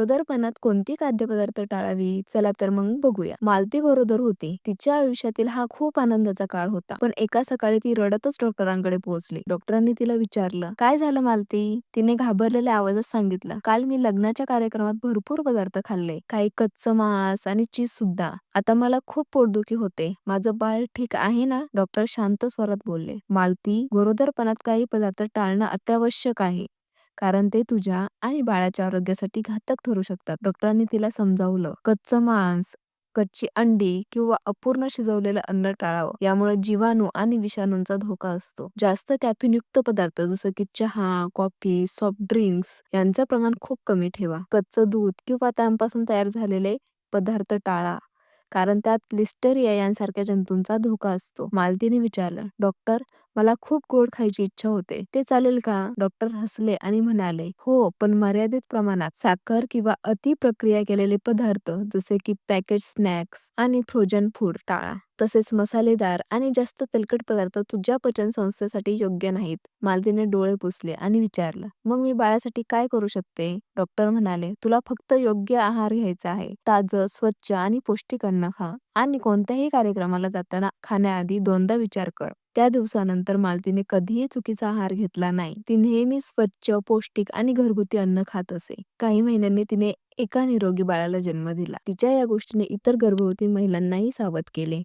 गरोदरपणात कोणती खाद्यपदार्थ टाळावी? चला तर मग बघूया. मालती गरोदर होती. तिच्या आयुष्यातील हा खूप आनंदाचा काळ होता. पण एका सकाळी ती रडतच डॉक्टरांकडे पोहोचली. डॉक्टरांनी तिला विचारलं काय झालं मालती? तिने घाबरलेल्या आवाजात सांगितलं काल मी लग्नाच्या कार्यक्रमात भरपूर पदार्थ खाल्ले. काही कच्च मांस आणि चीज सुद्धा. आता मला खूप पोटदुखी होते. माझं बाळ ठीक आहे ना? डॉक्टर शांत स्वरात बोलले मालती गरोदरपणात काही पदार्थ टाळणं अत्यावश्यक आहे. कारण ते तुझ्या आणि बाळाच्या आरोग्यासाठी घातक ठरू शकतात. डॉक्टरांनी तिला समजावलं कच्चं मांस कच्ची अंडी किंवा अपूर्ण शिजवलेलं अन्न टाळावं. यामुळे जीवाणू आणि विषाणूंचा धोका असतो. जास्त कॅफिन युक्त पदार्थ जसं की चहा कॉफी सॉफ्ट ड्रिंक्स यांचं प्रमाण खूप कमी ठेवा. कच्चं दूध किंवा त्यांपासून तयार झालेले पदार्थ टाळा. कारण त्यात लिस्टरिया यांसारख्या जंतूंचा धोका असतो. मालतीने विचारलं डॉक्टर मला खूप गोड खायची इच्छा होते. ते चालेल का? डॉक्टर हसले आणि म्हणाले हो पण मर्यादित प्रमाणात साखर किंवा अति प्रक्रिया केलेले पदार्थ जसे की पॅकेज स्नॅक्स आणि फ्रोजन फूड टाळा. तसेच मसालेदार आणि जास्त तेलकट पदार्थ तुझ्या पचन संस्थेसाठी योग्य नाहीत. मालतीने डोळे पुसले आणि विचारलं मग मी बाळासाठी काय करू शकते? डॉक्टर म्हणाले तुला फक्त योग्य आहार घ्यायचा आहे. ताजं स्वच्छ आणि पौष्टिक अन्न खा आणि कोणत्याही कार्यक्रमाला जाताना खाण्याआधी दोनदा विचार कर. त्या दिवसानंतर मालतीने कधीही चुकीचा आहार घेतला नाही. ती नेहमी स्वच्छ पौष्टिक आणि घरगुती अन्न खात असे. काही महिन्यांनी तिने एका निरोगी बाळाला जन्म दिला. तिच्या या गोष्टीने इतर गर्भवती महिलांनाही सावध केले.